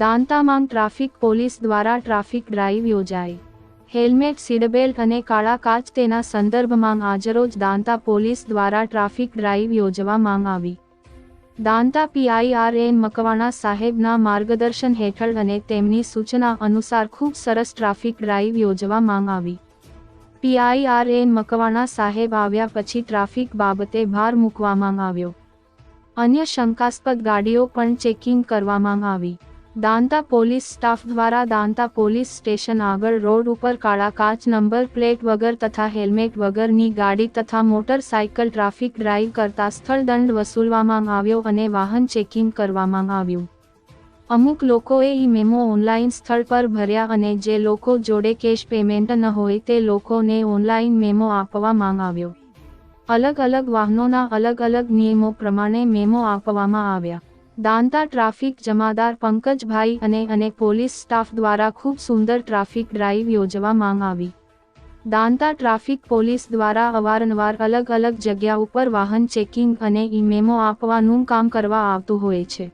દાંતામાં traffic police દ્વારા traffic drive યોજાઈ. Helmet, seatbelt અને કાળા કાચ તેના સંદર્ભમાં આજરોજ દાંતા પોલીસ દ્વારા ટ્રાફિક ડ્રાઈવ યોજવામાં આવી. દાંતા પીઆઈઆરએન મકવાણા સાહેબના માર્ગદર્શન હેઠળ અને તેમની સૂચના અનુસાર ખૂબ સરસ ટ્રાફિક ડ્રાઈવ યોજવામાં આવી. પીઆઈઆરએન મકવાણા સાહેબ આવ્યા પછી ટ્રાફિક બાબતે ભાર મૂકવામાં આવ્યો. અન્ય શંકાસ્પદ ગાડીઓ પણ ચેકિંગ કરવામાં આવી. દાંતા પોલીસ સ્ટાફ દ્વારા દાંતા પોલીસ સ્ટેશન આગળ રોડ ઉપર કાળા કાચ, નંબર પ્લેટ વગર તથા હેલ્મેટ વગરની ગાડી તથા મોટરસાયકલ ટ્રાફિક ડ્રાઈવ કરતા સ્થળ દંડ વસૂલવામાં આવ્યો અને વાહન ચેકિંગ કરવામાં આવ્યું. અમુક લોકોએ ઈ મેમો ઓનલાઈન સ્થળ પર ભર્યા અને જે લોકો જોડે કેશ પેમેન્ટ ન હોય તે લોકોને ઓનલાઈન મેમો આપવા માંગ આવ્યો અલગ અલગ વાહનોના અલગ અલગ નિયમો પ્રમાણે મેમો આપવામાં આવ્યા. દાંતા ટ્રાફિક જમાદાર પંકજભાઈ અને અને પોલીસ સ્ટાફ દ્વારા ખૂબ સુંદર ટ્રાફિક ડ્રાઈવ યોજવામાં આવી. દાંતા ટ્રાફિક પોલીસ દ્વારા અવારનવાર અલગ અલગ જગ્યા ઉપર વાહન ચેકિંગ અને ઈ મેમો આપવાનું કામ કરવા આવતું હોય છે.